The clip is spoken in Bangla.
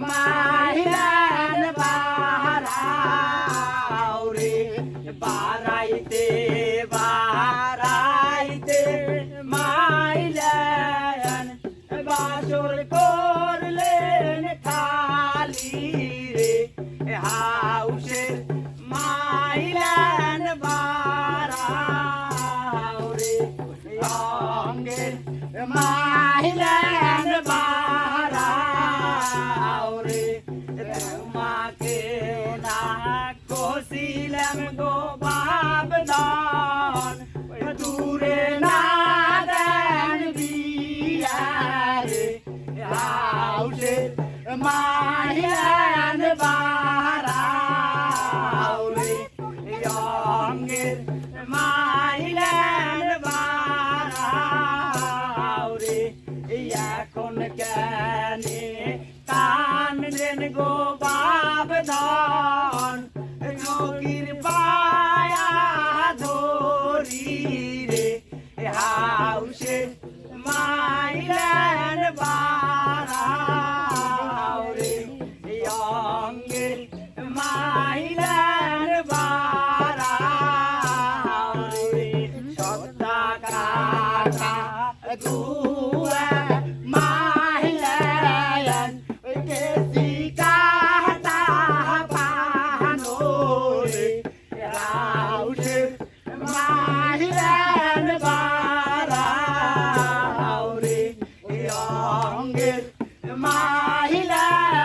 রঙের মাইলেন বাড়াওরে বাড়াইতে বাড়াইতে মাইলেন বাসর করলেন খালি রে হাউসের না কষিলাম গো বাবদান দূরে না দেন বিয়ারে, হাউসে মাইলেন বাড়াওরে রঙের মাইলেন বাড়াওরে এখন কেনে কান দেন গো বাবধান হাউসে মাইলেন অঙ্গের মাইলেন